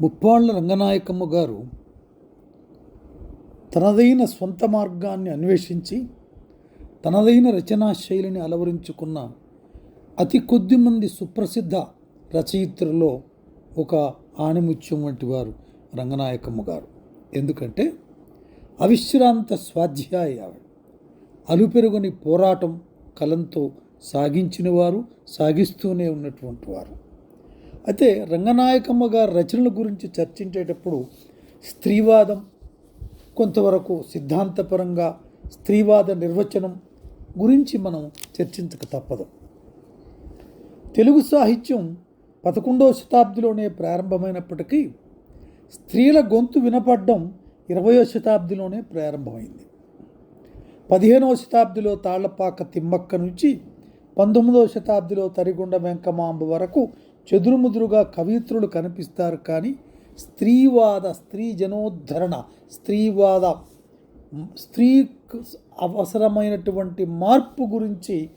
ముప్పాళ్ళ రంగనాయకమ్మ గారు తనదైన స్వంత మార్గాన్ని అన్వేషించి తనదైన రచనా శైలిని అలవరించుకున్న అతి కొద్ది మంది సుప్రసిద్ధ రచయిత్రుల్లో ఒక ఆణిముత్యం వంటి వారు రంగనాయకమ్మ గారు. ఎందుకంటే అవిశ్రాంత స్వాధ్యాయ ఆవిడ. అలుపెరుగని పోరాటం కలంతో సాగించినవారు సాగిస్తూనే ఉన్నటువంటి వారు. అయితే రంగనాయకమ్మ గారి రచనల గురించి చర్చించేటప్పుడు స్త్రీవాదం కొంతవరకు సిద్ధాంతపరంగా స్త్రీవాద నిర్వచనం గురించి మనం చర్చించక తప్పదు. తెలుగు సాహిత్యం పదకొండవ శతాబ్దిలోనే ప్రారంభమైనప్పటికీ స్త్రీల గొంతు వినపడడం ఇరవయో శతాబ్దిలోనే ప్రారంభమైంది. పదిహేనవ శతాబ్దిలో తాళ్ళపాక తిమ్మక్క నుంచి పంతొమ్మిదవ శతాబ్దిలో తరిగొండ వెంకమాంబ వరకు చెదురుముదురుగా కవిత్రులు కనిపిస్తారు కానీ స్త్రీవాద స్త్రీ జనోద్ధరణ స్త్రీవాద స్త్రీ అవసరమైనటువంటి మార్పు గురించి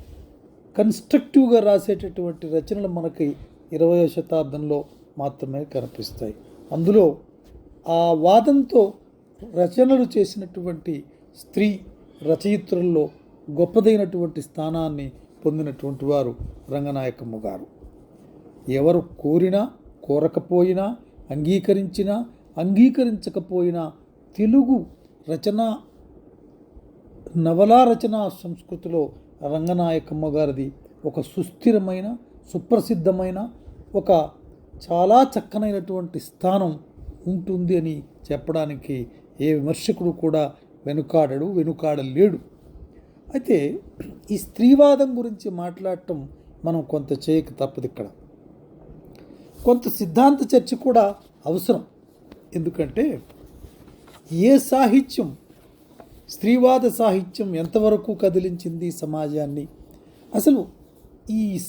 కన్స్ట్రక్టివ్గా రాసేటటువంటి రచనలు మనకి ఇరవయో శతాబ్దంలో మాత్రమే కనిపిస్తాయి. అందులో ఆ వాదంతో రచనలు చేసినటువంటి స్త్రీ రచయిత్రుల్లో గొప్పదైనటువంటి స్థానాన్ని పొందినటువంటి వారు రంగనాయకమ్మ గారు. ఎవరు కోరినా కోరకపోయినా అంగీకరించినా అంగీకరించకపోయినా తెలుగు రచన నవలా రచనా సంస్కృతిలో రంగనాయకమ్మ గారిది ఒక సుస్థిరమైన సుప్రసిద్ధమైన ఒక చాలా చక్కనైనటువంటి స్థానం ఉంటుంది అని చెప్పడానికి ఏ విమర్శకుడు కూడా వెనుకాడడు వెనుకాడలేడు. అయితే ఈ స్త్రీవాదం గురించి మాట్లాడటం మనం కొంత చేయక తప్పదు ఇక్కడ. కొంత సిద్ధాంత చర్చ కూడా అవసరం. ఎందుకంటే ఏ సాహిత్యం స్త్రీవాద సాహిత్యం ఎంతవరకు కదిలించింది సమాజాన్ని? అసలు ఈ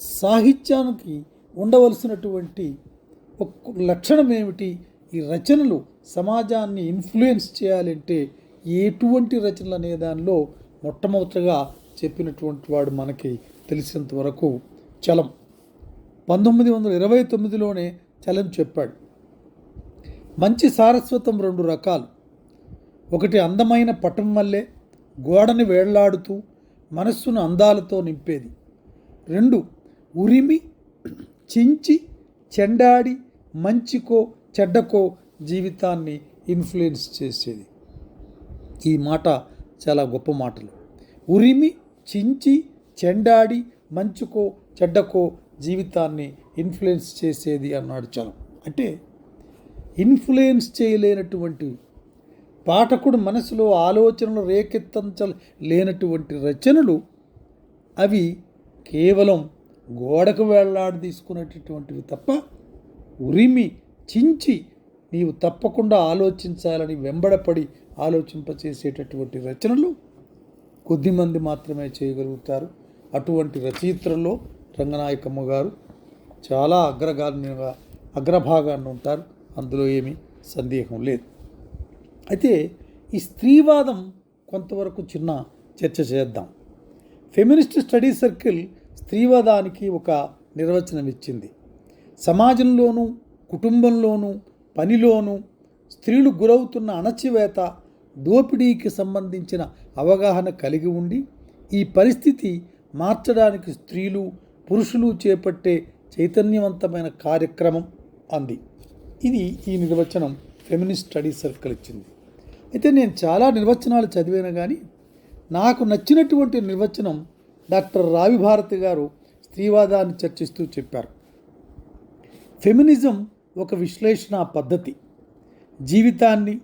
సాహిత్యానికి ఉండవలసినటువంటి ఒక లక్షణం ఏమిటి? ఈ రచనలు సమాజాన్ని ఇన్ఫ్లుయెన్స్ చేయాలంటే ఎటువంటి రచనలు అనే దానిలో మొట్టమొదటగా చెప్పినటువంటి వాడు మనకి తెలిసినంత వరకు చలం. పంతొమ్మిది వందల ఇరవై తొమ్మిదిలోనే చలం చెప్పాడు. మంచి సారస్వతం రెండు రకాలు. ఒకటి అందమైన పటం వల్లే గోడని వేళ్ళాడుతూ మనస్సును అందాలతో నింపేది. రెండు ఉరిమి చించి చెండాడి మంచికో చెడ్డకో జీవితాన్ని ఇన్ఫ్లుయెన్స్ చేసేది. ఈ మాట చాలా గొప్ప మాటలు. ఉరిమి చించి చెండాడి మంచుకో చెడ్డకో జీవితాన్ని ఇన్ఫ్లుయెన్స్ చేసేది అన్నాడు చలం. అంటే ఇన్ఫ్లుయెన్స్ చేయలేనటువంటి పాఠకుడు మనసులో ఆలోచనలు రేకెత్తించ లేనటువంటి రచనలు అవి కేవలం గోడకు వేళ్ళాడి తీసుకునేటటువంటివి తప్ప ఉరిమి చించి నీవు తప్పకుండా ఆలోచించాలని వెంబడపడి ఆలోచింపచేసేటటువంటి రచనలు కొద్దిమంది మాత్రమే చేయగలుగుతారు. అటువంటి రచయిత్రల్లో రంగనాయకమ్మ గారు చాలా అగ్రగామిగా అగ్రభాగాన్ని ఉంటారు. అందులో ఏమీ సందేహం లేదు. అయితే ఈ స్త్రీవాదం కొంతవరకు చిన్న చర్చ చేద్దాం. ఫెమినిస్ట్ స్టడీ సర్కిల్ స్త్రీవాదానికి ఒక నిర్వచనం ఇచ్చింది సమాజంలోనూ కుటుంబంలోనూ పనిలోనూ స్త్రీలు గురవుతున్న అణచివేత దోపిడీకి సంబంధించిన అవగాహన కలిగి ఉండి ఈ పరిస్థితి మార్చడానికి స్త్రీలు పురుషులు చేపట్టే చైతన్యవంతమైన కార్యక్రమం అంది. ఇది ఈ నిర్వచనం ఫెమినిస్ట్ స్టడీ సర్కిల్ ఇచ్చింది. అయితే నేను చాలా నిర్వచనాలు చదివాను కానీ నాకు నచ్చినటువంటి నిర్వచనం డాక్టర్ రావి భారతి గారు స్త్రీవాదాన్ని చర్చిస్తూ చెప్పారు. ఫెమినిజం ఒక విశ్లేషణ పద్ధతి. జీవితాన్ని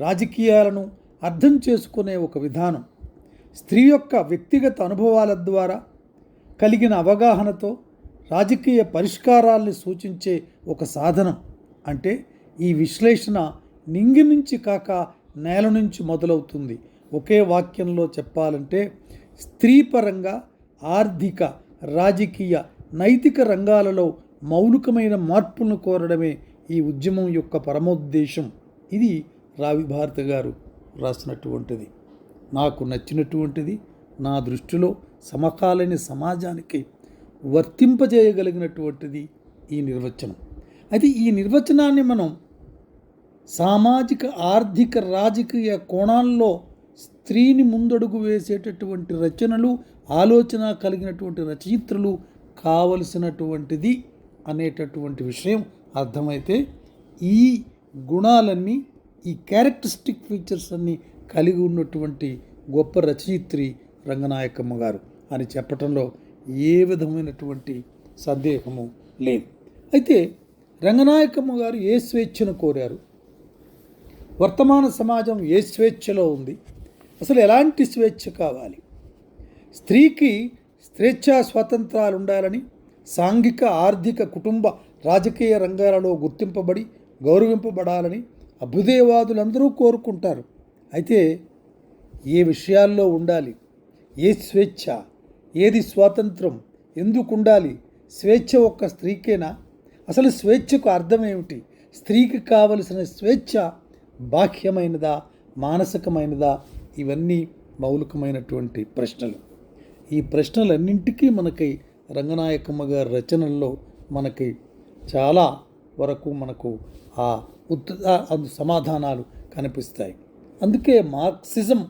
రాజకీయాలను అర్థం చేసుకునే ఒక విధానం. స్త్రీ యొక్క వ్యక్తిగత అనుభవాల ద్వారా కలిగిన అవగాహనతో రాజకీయ పరిష్కారాల్ని సూచించే ఒక సాధనం. అంటే ఈ విశ్లేషణ నింగి నుంచి కాక నేల నుంచి మొదలవుతుంది. ఒకే వాక్యంలో చెప్పాలంటే స్త్రీ పరంగా ఆర్థిక రాజకీయ నైతిక రంగాలలో మౌలికమైన మార్పులను కోరడమే ఈ ఉద్యమం యొక్క పరమోద్దేశం. ఇది రావి భారతి గారు రాసినటువంటిది. నాకు నచ్చినటువంటిది నా దృష్టిలో సమకాలీన సమాజానికి వర్తింపజేయగలిగినటువంటిది ఈ నిర్వచనం. అయితే ఈ నిర్వచనాన్ని మనం సామాజిక ఆర్థిక రాజకీయ కోణాల్లో స్త్రీని ముందడుగు వేసేటటువంటి రచనలు ఆలోచన కలిగినటువంటి రచయిత్రులు కావలసినటువంటిది అనేటటువంటి విషయం అర్థమైతే ఈ గుణాలన్నీ ఈ క్యారెక్టరిస్టిక్ ఫీచర్స్ అన్నీ కలిగి ఉన్నటువంటి గొప్ప రచయిత్రి రంగనాయకమ్మ గారు అని చెప్పటంలో ఏ విధమైనటువంటి సందేహము లేదు. అయితే రంగనాయకమ్మ గారు ఏ స్వేచ్ఛను కోరారు? వర్తమాన సమాజం ఏ స్వేచ్ఛలో ఉంది? అసలు ఎలాంటి స్వేచ్ఛ కావాలి? స్త్రీకి స్వేచ్ఛా స్వాతంత్రాలు ఉండాలని సాంఘిక ఆర్థిక కుటుంబ రాజకీయ రంగాలలో గుర్తింపబడి గౌరవింపబడాలని అభ్యుదయవాదులందరూ కోరుకుంటారు. అయితే ఏ విషయాల్లో ఉండాలి? ఏ స్వేచ్ఛ? ఏది స్వాతంత్రం? ఎందుకు ఉండాలి? స్వేచ్ఛ ఒక్క స్త్రీకేనా? అసలు స్వేచ్ఛకు అర్థం ఏమిటి? స్త్రీకి కావలసిన స్వేచ్ఛ బాహ్యమైనదా మానసికమైనదా? ఇవన్నీ మౌలికమైనటువంటి ప్రశ్నలు. ఈ ప్రశ్నలన్నింటికీ మనకి రంగనాయకమ్మ గారి రచనల్లో మనకి చాలా వరకు మనకు ఆ ఉత్త సమాధానాలు కనిపిస్తాయి. అందుకే మార్క్సిజం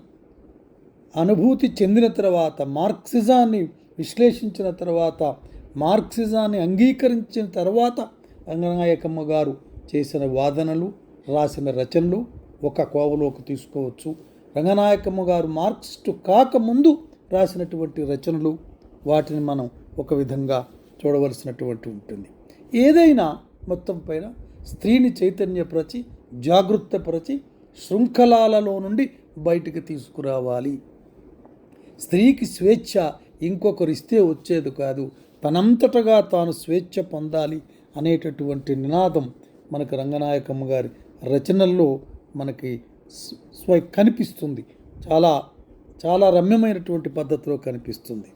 అనుభూతి చెందిన తర్వాత మార్క్సిజాన్ని విశ్లేషించిన తర్వాత మార్క్సిజాన్ని అంగీకరించిన తర్వాత రంగనాయకమ్మ గారు చేసిన వాదనలు రాసిన రచనలు ఒక కోవలోకి తీసుకోవచ్చు. రంగనాయకమ్మ గారు మార్క్సిస్టు కాకముందు రాసినటువంటి రచనలు వాటిని మనం ఒక విధంగా చూడవలసినటువంటి ఉంటుంది. ఏదైనా మొత్తం పైన స్త్రీని చైతన్యపరచి జాగృతపరచి శృంఖలాలలో నుండి బయటికి తీసుకురావాలి. స్త్రీకి స్వేచ్ఛ ఇంకొకరు ఇస్తే వచ్చేది కాదు. తనంతటగా తాను స్వేచ్ఛ పొందాలి అనేటటువంటి నినాదం మనకు రంగనాయకమ్మ గారి రచనల్లో మనకి స్వ- స్వ కనిపిస్తుంది. చాలా చాలా రమ్యమైనటువంటి పద్ధతిలో కనిపిస్తుంది.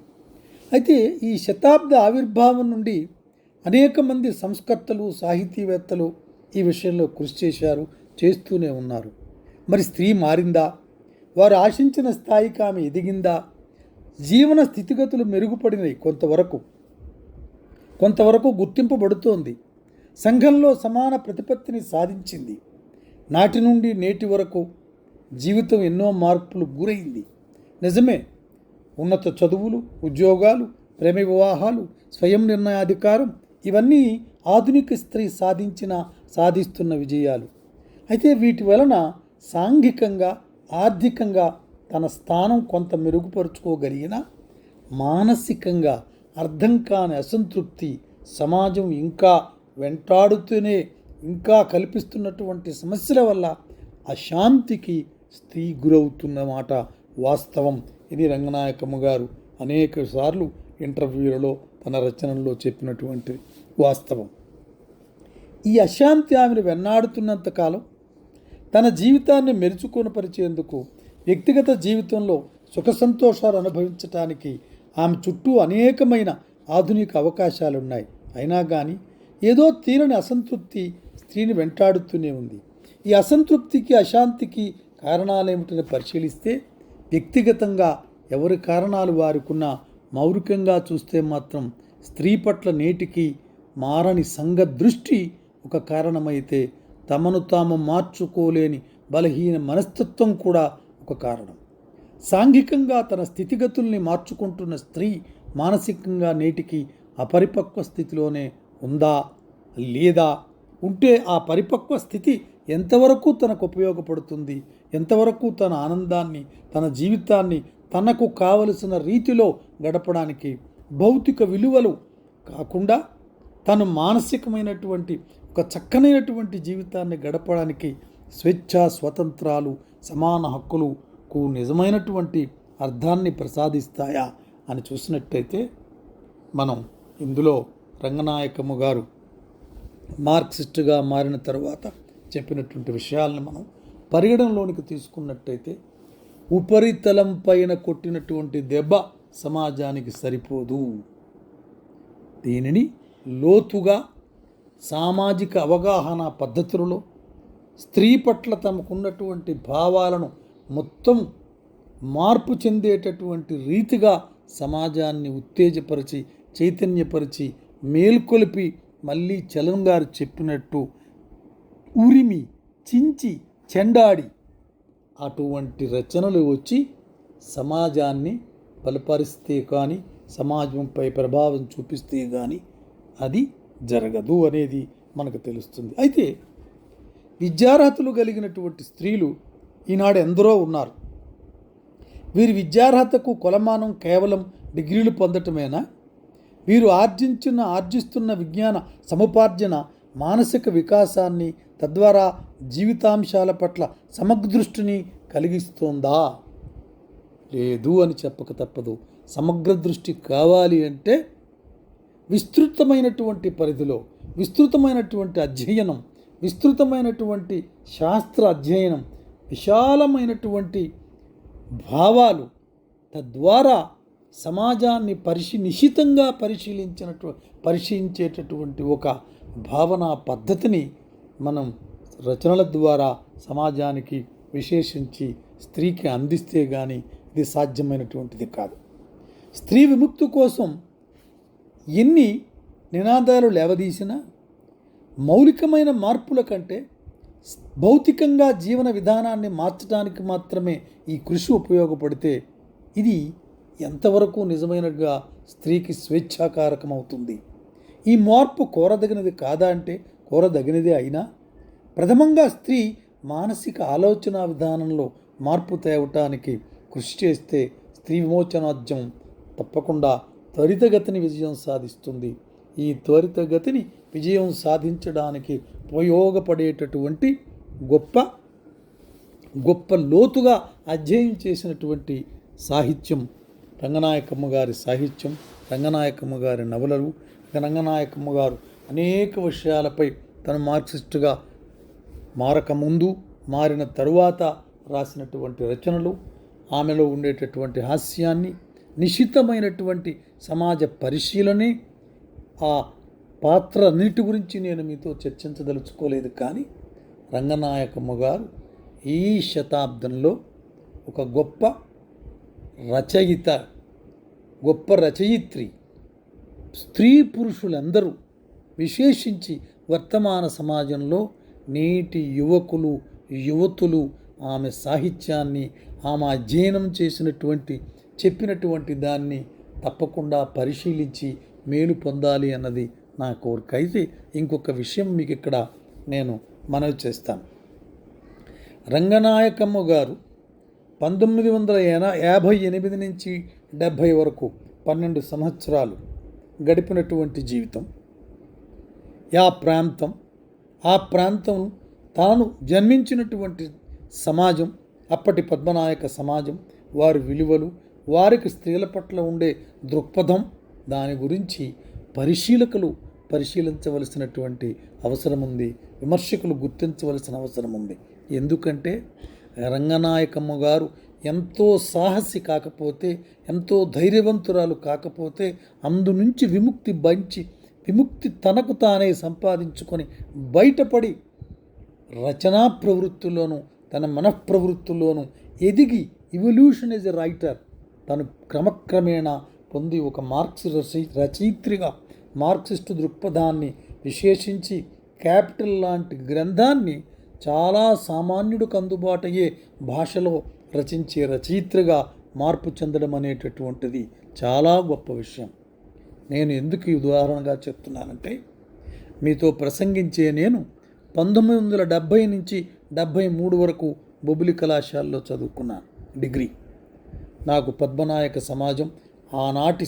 అయితే ఈ శతాబ్ద ఆవిర్భావం నుండి అనేక మంది సంస్కర్తలు సాహితీవేత్తలు ఈ విషయంలో కృషి చేశారు చేస్తూనే ఉన్నారు. మరి స్త్రీ మారిందా? వారు ఆశించిన స్థాయికి ఆమె ఎదిగిందా? జీవన స్థితిగతులు మెరుగుపడినాయి కొంతవరకు కొంతవరకు గుర్తింపబడుతోంది. సంఘంలో సమాన ప్రతిపత్తిని సాధించింది. నాటి నుండి నేటి వరకు జీవితం ఎన్నో మార్పులు గురైంది. నిజమే ఉన్నత చదువులు ఉద్యోగాలు ప్రేమ వివాహాలు స్వయం నిర్ణయాధికారం ఇవన్నీ ఆధునిక స్త్రీ సాధించిన సాధిస్తున్న విజయాలు. అయితే వీటి వలన సాంఘికంగా ఆర్థికంగా తన స్థానం కొంత మెరుగుపరుచుకోగలిగిన మానసికంగా అర్థం కాని అసంతృప్తి సమాజం ఇంకా వెంటాడుతూనే ఇంకా కల్పిస్తున్నటువంటి సమస్యల వల్ల అశాంతికి స్త్రీ గురవుతున్నమాట వాస్తవం. ఇది రంగనాయకమ్మ గారు అనేక సార్లు ఇంటర్వ్యూలలో తన రచనల్లో చెప్పినటువంటి వాస్తవం. ఈ అశాంతి ఆమెను వెన్నాడుతున్నంత కాలం తన జీవితాన్ని మెరుచుకొనపరిచేందుకు వ్యక్తిగత జీవితంలో సుఖ సంతోషాలు అనుభవించటానికి ఆమె చుట్టూ అనేకమైన ఆధునిక అవకాశాలు ఉన్నాయి అయినా కానీ ఏదో తీరని అసంతృప్తి స్త్రీని వెంటాడుతూనే ఉంది. ఈ అసంతృప్తికి అశాంతికి కారణాలేమిటని పరిశీలిస్తే వ్యక్తిగతంగా ఎవరి కారణాలు వారికున్న మౌలికంగా చూస్తే మాత్రం స్త్రీ పట్ల నేటికి మారని సంఘ దృష్టి ఒక కారణమైతే తమను తాము మార్చుకోలేని బలహీన మనస్తత్వం కూడా ఒక కారణం. సాంఘికంగా తన స్థితిగతుల్ని మార్చుకుంటున్న స్త్రీ మానసికంగా నేటికి అపరిపక్వ స్థితిలోనే ఉందా లేదా? ఉంటే ఆ పరిపక్వ స్థితి ఎంతవరకు తనకు ఉపయోగపడుతుంది ఎంతవరకు తన ఆనందాన్ని తన జీవితాన్ని తనకు కావలసిన రీతిలో గడపడానికి భౌతిక విలువలు కాకుండా తను మానసికమైనటువంటి ఒక చక్కనైనటువంటి జీవితాన్ని గడపడానికి స్వేచ్ఛ స్వతంత్రాలు సమాన హక్కులకు నిజమైనటువంటి అర్థాన్ని ప్రసాదిస్తాయా అని చూసినట్టయితే మనం ఇందులో రంగనాయకము గారు మార్క్సిస్టుగా మారిన తర్వాత చెప్పినటువంటి విషయాలను మనం పరిగణనలోనికి తీసుకున్నట్టయితే ఉపరితలం పైన కొట్టినటువంటి దెబ్బ సమాజానికి సరిపోదు. దీనిని లోతుగా సామాజిక అవగాహన పద్ధతులలో స్త్రీ పట్ల తమకున్నటువంటి భావాలను మొత్తం మార్పు చెందేటటువంటి రీతిగా సమాజాన్ని ఉత్తేజపరిచి చైతన్యపరిచి మేల్కొలిపి మళ్ళీ చలం గారు చెప్పినట్టు ఉరిమి చించి చెండాడి. అటువంటి రచనలు వచ్చి సమాజాన్ని బలపరిస్తే కానీ సమాజంపై ప్రభావం చూపిస్తే కానీ అది జరగదు అనేది మనకు తెలుస్తుంది. అయితే విద్యార్హతలు కలిగినటువంటి స్త్రీలు ఈనాడు ఎందరో ఉన్నారు. వీరి విద్యార్హతకు కొలమానం కేవలం డిగ్రీలు పొందటమేనా? వీరు ఆర్జించిన ఆర్జిస్తున్న విజ్ఞాన సముపార్జన మానసిక వికాసాన్ని తద్వారా జీవితాంశాల పట్ల సమగ్ర దృష్టిని కలిగిస్తుందా? లేదు అని చెప్పక తప్పదు. సమగ్ర దృష్టి కావాలి అంటే విస్తృతమైనటువంటి పరిధిలో విస్తృతమైనటువంటి అధ్యయనం విస్తృతమైనటువంటి శాస్త్ర అధ్యయనం విశాలమైనటువంటి భావాలు తద్వారా సమాజాన్ని పరిశీ నిశితంగా పరిశీలించినట్టు పరిశీలించేటటువంటి ఒక భావన పద్ధతిని మనం రచనల ద్వారా సమాజానికి విశేషించి స్త్రీకి అందిస్తే కానీ ఇది సాధ్యమైనటువంటిది కాదు. స్త్రీ విముక్తి కోసం ఎన్ని నినాదాలు లేవదీసినా మౌలికమైన మార్పుల కంటే భౌతికంగా జీవన విధానాన్ని మార్చడానికి మాత్రమే ఈ కృషి ఉపయోగపడితే ఇది ఎంతవరకు నిజమైనగా స్త్రీకి స్వేచ్ఛాకారకమవుతుంది? అవుతుంది ఈ మార్పు కోరదగినది కాదా అంటే కోరదగినదే అయినా ప్రథమంగా స్త్రీ మానసిక ఆలోచన విధానంలో మార్పు తేవటానికి కృషి చేస్తే స్త్రీ విమోచనాద్యం తప్పకుండా త్వరితగతిని విజయం సాధిస్తుంది. ఈ త్వరితగతిని విజయం సాధించడానికి ఉపయోగపడేటటువంటి గొప్ప గొప్ప లోతుగా అధ్యయనం చేసినటువంటి సాహిత్యం రంగనాయకమ్మ గారి సాహిత్యం రంగనాయకమ్మ గారి నవలలు రంగనాయకమ్మ గారు అనేక విషయాలపై తను మార్క్సిస్టుగా మారకముందు మారిన తరువాత రాసినటువంటి రచనలు ఆమెలో ఉండేటటువంటి హాస్యాన్ని నిశితమైనటువంటి సమాజ పరిశీలనే ఆ పాత్ర అన్నిటి గురించి నేను మీతో చర్చించదలుచుకోలేదు కానీ రంగనాయకమ్మ గారు ఈ శతాబ్దంలో ఒక గొప్ప రచయిత గొప్ప రచయిత్రి స్త్రీ పురుషులందరూ విశేషించి వర్తమాన సమాజంలో నేటి యువకులు యువతులు ఆమె సాహిత్యాన్ని ఆమె అధ్యయనం చేసినటువంటి చెప్పినటువంటి దాన్ని తప్పకుండా పరిశీలించి మేలు పొందాలి అన్నది నా కోరిక. అయితే ఇంకొక విషయం మీకు ఇక్కడ నేను మనవి చేస్తాను. రంగనాయకమ్మ గారు పంతొమ్మిది వందల ఎన- యాభై ఎనిమిది నుంచి డెబ్భై వరకు పన్నెండు సంవత్సరాలు గడిపినటువంటి జీవితం. ఆ ప్రాంతం. ఆ ప్రాంతం తాను జన్మించినటువంటి సమాజం అప్పటి పద్మనాయక సమాజం వారి విలువలు వారికి స్త్రీల పట్ల ఉండే దృక్పథం దాని గురించి పరిశీలకులు పరిశీలించవలసినటువంటి అవసరం ఉంది విమర్శకులు గుర్తించవలసిన అవసరం ఉంది ఎందుకంటే రంగనాయకమ్మ గారు ఎంతో సాహసి కాకపోతే ఎంతో ధైర్యవంతురాలు కాకపోతే అందు నుంచి విముక్తి బంచి విముక్తి తనకు తానే సంపాదించుకొని బయటపడి రచనా ప్రవృత్తిలోనూ తన మనఃప్రవృత్తిలోనూ ఎదిగి ఇవల్యూషన్ ఎ రైటర్ తను క్రమక్రమేణా పొంది ఒక మార్క్స్ రచయి రచయిత్రిగా మార్క్సిస్టు దృక్పథాన్ని విశేషించి క్యాపిటల్ లాంటి గ్రంథాన్ని చాలా సామాన్యుడికి అందుబాటయ్యే భాషలో రచించే రచయిత్రిగా మార్పు చెందడం అనేటటువంటిది చాలా గొప్ప విషయం. నేను ఎందుకు ఈ ఉదాహరణగా చెప్తున్నానంటే మీతో ప్రసంగించే నేను పంతొమ్మిది వందల డెబ్భై నుంచి డెబ్భై మూడు వరకు బొబిలి కళాశాలలో చదువుకున్నాను డిగ్రీ. నాకు పద్మనాయక సమాజం ఆనాటి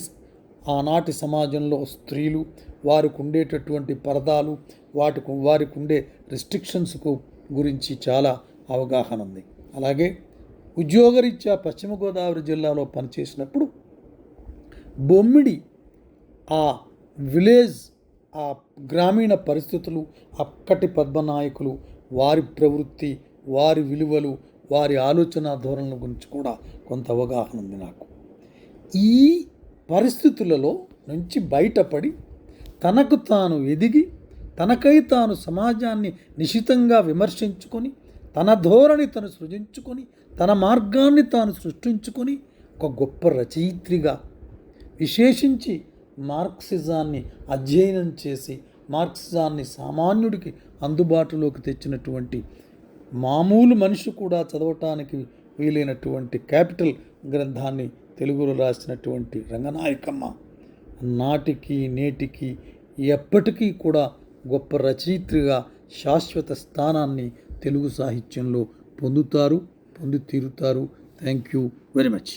ఆనాటి సమాజంలో స్త్రీలు వారికి ఉండేటటువంటి పరదాలు వాటికి వారికి ఉండే రిస్ట్రిక్షన్స్కు గురించి చాలా అవగాహన ఉంది. అలాగే ఉద్యోగరీత్యా పశ్చిమ గోదావరి జిల్లాలో పనిచేసినప్పుడు బొమ్మిడి ఆ విలేజ్ ఆ గ్రామీణ పరిస్థితులు అక్కటి పద్మనాయకులు వారి ప్రవృత్తి వారి విలువలు వారి ఆలోచన ధోరణుల గురించి కూడా కొంత అవగాహన ఉంది నాకు. ఈ పరిస్థితులలో నుంచి బయటపడి తనకు తాను ఎదిగి తనకై తాను సమాజాన్ని నిశితంగా విమర్శించుకొని తన ధోరణి తను సృజించుకొని తన మార్గాన్ని తాను సృష్టించుకొని ఒక గొప్ప రచయిత్రిగా విశేషించి మార్క్సిజాన్ని అధ్యయనం చేసి మార్క్సిజాన్ని సామాన్యుడికి అందుబాటులోకి తెచ్చినటువంటి మామూలు మనిషి కూడా చదవటానికి వీలైనటువంటి క్యాపిటల్ గ్రంథాన్ని తెలుగులో రాసినటువంటి రంగనాయకమ్మ నాటికి నేటికి ఎప్పటికీ కూడా గొప్ప రచయిత్రిగా శాశ్వత స్థానాన్ని తెలుగు సాహిత్యంలో పొందుతారు పొంది తీరుతారు. Thank you very much